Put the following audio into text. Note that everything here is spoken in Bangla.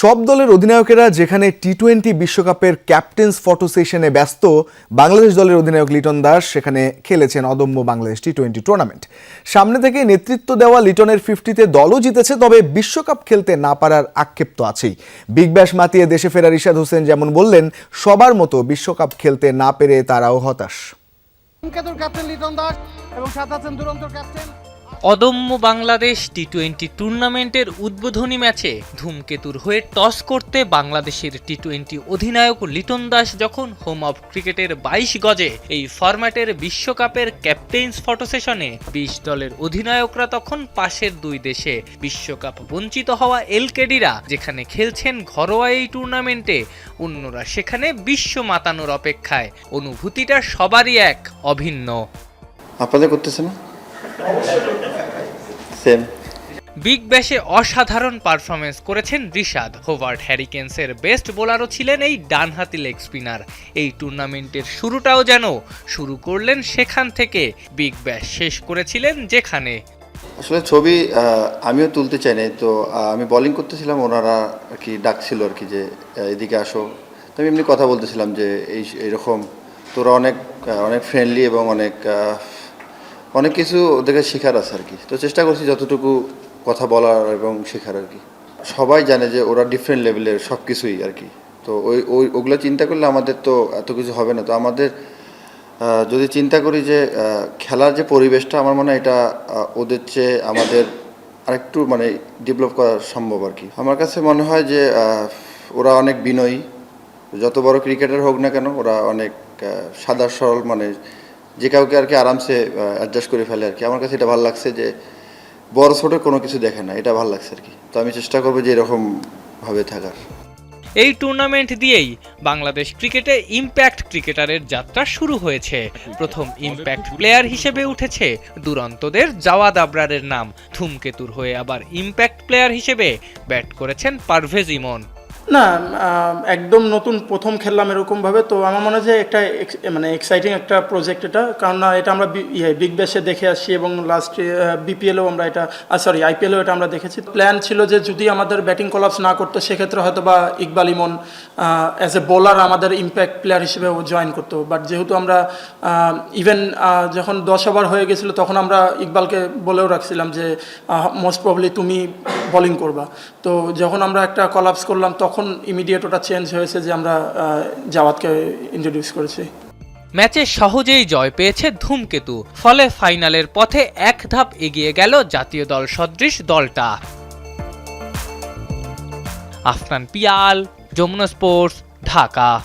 সব দলের অধিনায়কেরা যেখানে টি টোয়েন্টি বিশ্বকাপের ক্যাপ্টেন্স ফটো সেশনে ব্যস্ত, বাংলাদেশ দলের অধিনায়ক লিটন দাস সেখানে খেলেছেন অদম্য বাংলাদেশ টি টোয়েন্টি টুর্নামেন্ট সামনে থেকে নেতৃত্ব দেওয়া লিটনের ফিফটিতে দলও জিতেছে, তবে বিশ্বকাপ খেলতে না পারার আক্ষেপ তো আছেই। বিগ ব্যাশ মাতিয়ে দেশে ফেরার ইশাদ হোসেন যেমন বললেন, সবার মতো বিশ্বকাপ খেলতে না পেরে তারাও হতাশ। ক্যাপ্টেন লিটন দাস এবং সাথে আছেন ক্যাপ্টেন অদম্য বাংলাদেশ টি টোয়েন্টি টুর্নামেন্টের উদ্বোধনী ম্যাচে ধূমকেতুর হয়ে টস করতে বাংলাদেশের টি টোয়েন্টি অধিনায়ক লিটন দাস যখন হোম অফ ক্রিকেটের বাইশ গজে এই ফরম্যাটের বিশ্বকাপের ক্যাপ্টেন্স ফটো সেশনে বিশ দলের অধিনায়করা তখন পাশের দুই দেশে বিশ্বকাপ বঞ্চিত হওয়া এলকেডিরা যেখানে খেলছেন ঘরোয়া এই টুর্নামেন্টে, অন্যরা সেখানে বিশ্ব মাতানোর অপেক্ষায়। অনুভূতিটা সবারই এক অভিন্ন। আপনাদের করতেছে না? সেম বিগ ব্যাশে অসাধারণ পারফরমেন্স করেছেন রিশাদ। হোভার্ড হ্যারিকেন্সের বেস্ট বোলারও ছিলেন এই ডানহাতি লেগ স্পিনার। এই টুর্নামেন্টের শুরুটাও যেন শুরু করলেন সেখান থেকে বিগ ব্যাশ শেষ করেছিলেন যেখানে। আসলে ছবি আমিও তুলতে চাই নাই তো আমি বোলিং করতেছিলাম ওনারা আর কি ডাকছিল আর কি যে এদিকে আসো। তো আমি এমনি কথা বলতেছিলাম যে এই এরকম তোরা অনেক অনেক ফ্রেন্ডলি এবং অনেক অনেক কিছু ওদেরকে শেখার আছে আর কি। তো চেষ্টা করছি যতটুকু কথা বলার এবং শেখার আর কি। সবাই জানে যে ওরা ডিফারেন্ট লেভেলের সব কিছুই আর কি। তো ওই ওই, ওগুলো চিন্তা করলে আমাদের তো এত কিছু হবে না। তো আমাদের যদি চিন্তা করি যে খেলার যে পরিবেশটা, আমার মনে হয় এটা ওদের চেয়ে আমাদের আরেকটু মানে ডেভেলপ করা সম্ভব আর কি। আমার কাছে মনে হয় যে ওরা অনেক বিনয়ী। যত বড় ক্রিকেটার হোক না কেন, ওরা অনেক সাদা সরল মানে যে কাউকে আর কি আরামসে অ্যাডজাস্ট করে ফেলে আর কি। আমার কাছে এটা ভালো লাগছে যে, বড় ছোট কোনো কিছু দেখে না, এটা ভালো লাগছে আর কি। তো আমি চেষ্টা করব যে এরকম ভাবে থাকার। এই টুর্নামেন্ট দিয়েই বাংলাদেশ ক্রিকেটে ইম্প্যাক্ট ক্রিকেটারের যাত্রা শুরু হয়েছে। প্রথম ইম্প্যাক্ট প্লেয়ার হিসেবে উঠেছে দুরন্তদের জাওয়াদ আবরারের নাম। ধূমকেতুর হয়ে আবার ইম্প্যাক্ট প্লেয়ার হিসেবে ব্যাট করেছেন পারভেজ ইমন। না একদম নতুন প্রথম খেললাম এরকমভাবে, তো আমার মনে হয় যে একটা মানে এক্সাইটিং একটা প্রজেক্ট এটা। কারণ না, এটা আমরা ইয়ে বিগ ব্যাশে দেখে আসছি এবং লাস্ট বিপিএলও আমরা এটা সরি আইপিএলও এটা আমরা দেখেছি। প্ল্যান ছিল যে যদি আমাদের ব্যাটিং কলাপস না করতো, সেক্ষেত্রে হয়তো বা Iqbal Emon as a bowler আমাদের ইম্প্যাক্ট প্লেয়ার হিসেবে ও জয়েন করতো। বাট যেহেতু আমরা ইভেন যখন দশ ওভার হয়ে গেছিল, তখন আমরা ইকবালকে বলেও রাখছিলাম যে মোস্ট প্রবলি তুমি বোলিং করবা। তো যখন আমরা একটা কলাপস করলাম, তখন ইমিডিয়েট ওটা চেঞ্জ হয়েছে যে আমরা জাওয়াতকে ইন্ট্রোডিউস করেছি। ম্যাচে সহজেই জয় পেয়েছে ধূমকেতু। ফলে ফাইনালের পথে এক ধাপ এগিয়ে গেল জাতীয় দল সদৃশ দলটা। আফনান পিয়াল, যমুনা স্পোর্টস, ঢাকা।